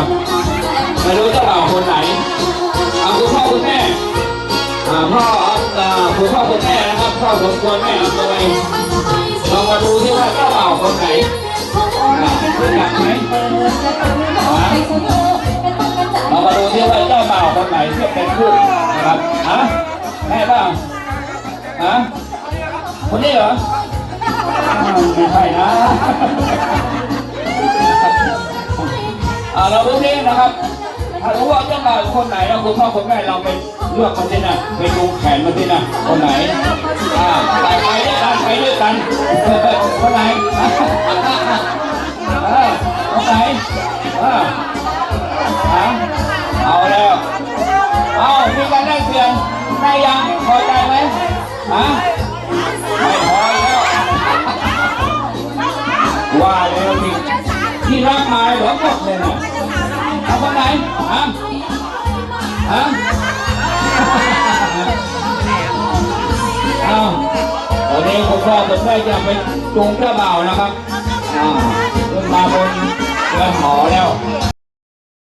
นะครับไม่รู้เจ้าบ่าวคนไหนเอาคุณพ่อคุณแม่อ่าพ่ออ่าคุณพ่อคุณแม่นะครับพ่อสมควรแม่อำนวยลองมาดูที่ว่าเจ้าบ่าวคนไหนรู้จักไหมเรามาดูที่ว่าเจ้าบ่าวคนไหนที่เป็นคู่นะครับฮะแม่บ้างฮะคนนี้เหรออ้าวไม่ใช่นะ อ่าเราดูที่นะครับ ถ้ารู้ว่าเจ้าบ่าวคนไหนเราคุณพ่อคุณแม่เราไปเลือกคนที่น่ะไปดูแขนมาที่น่ะคนไหนอ่าไปไปด้วยกันไปด้วยกันคนไหนคนไหนเออฮะเอาแล้วเอามีการได้เปลี่ยนได้ยังพอใจไหมฮะไม่พอแล้วว่าแล้ว ที่ที่รักมาเหรอหมดเลยนะเอาคนไหนฮะฮะเอาวันนี้คุณพ่อคุณแม่จะไปจูงเจ้าบ่าวนะครับอ่าขึ้นมาบนเรือนหอแล้ว